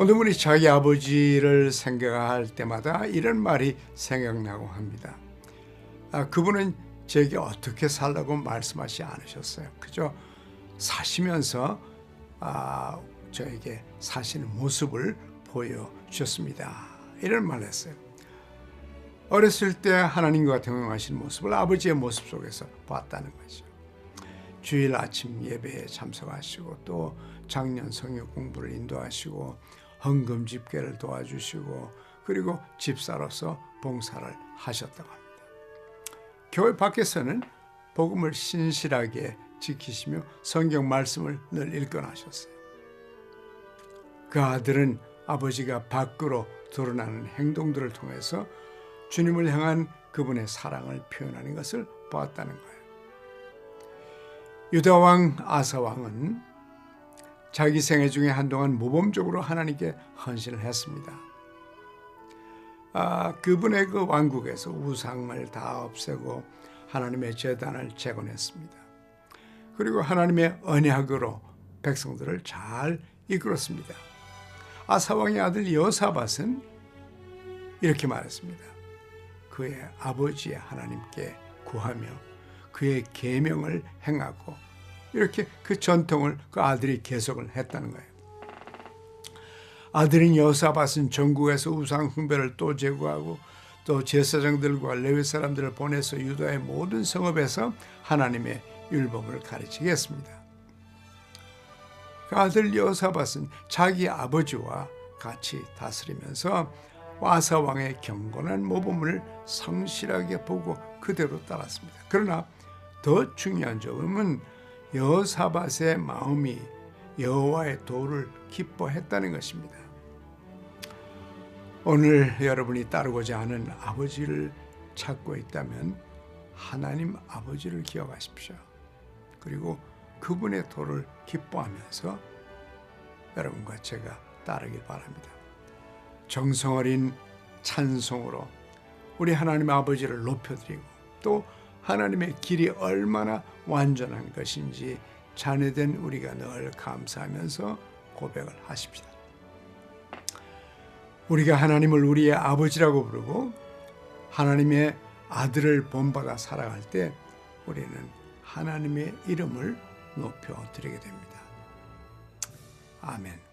어느 분이 자기 아버지를 생각할 때마다 이런 말이 생각나고 합니다. 아, 그분은 제게 어떻게 살라고 말씀하지 않으셨어요. 그저 사시면서 아, 저에게 사시는 모습을 보여주셨습니다. 이런 말을 했어요. 어렸을 때 하나님과 동행하시는 모습을 아버지의 모습 속에서 봤다는 거죠. 주일 아침 예배에 참석하시고 또 작년 성역 공부를 인도하시고 헌금 집계를 도와주시고 그리고 집사로서 봉사를 하셨다고 합니다. 교회 밖에서는 복음을 신실하게 지키시며 성경 말씀을 늘 읽곤하셨어요. 그 아들은 아버지가 밖으로 드러나는 행동들을 통해서 주님을 향한 그분의 사랑을 표현하는 것을 보았다는 거예요. 유다 왕 아사 왕은 자기 생애 중에 한동안 모범적으로 하나님께 헌신을 했습니다. 아, 그분의 그 왕국에서 우상을 다 없애고 하나님의 재단을 재건했습니다. 그리고 하나님의 언약으로 백성들을 잘 이끌었습니다. 아사 왕의 아들 여사밧은 이렇게 말했습니다. 그의 아버지의 하나님께 구하며 그의 계명을 행하고 이렇게 그 전통을 그 아들이 계속을 했다는 거예요. 아들인 여사밧은 전국에서 우상 숭배를 또 제거하고 또 제사장들과 레위 사람들을 보내서 유다의 모든 성읍에서 하나님의 율법을 가르치게 했습니다. 그 아들 여사밧은 자기 아버지와 같이 다스리면서 와사 왕의 경건한 모범을 성실하게 보고 그대로 따랐습니다. 그러나 더 중요한 점은 여사밧의 마음이 여호와의 도를 기뻐했다는 것입니다. 오늘 여러분이 따르고자 하는 아버지를 찾고 있다면 하나님 아버지를 기억하십시오. 그리고 그분의 도를 기뻐하면서 여러분과 제가 따르길 바랍니다. 정성 어린 찬송으로 우리 하나님 아버지를 높여드리고 또 하나님의 길이 얼마나 완전한 것인지 자녀된 우리가 늘 감사하면서 고백을 하십시다. 우리가 하나님을 우리의 아버지라고 부르고 하나님의 아들을 본받아 살아갈 때 우리는 하나님의 이름을 높여 드리게 됩니다. 아멘.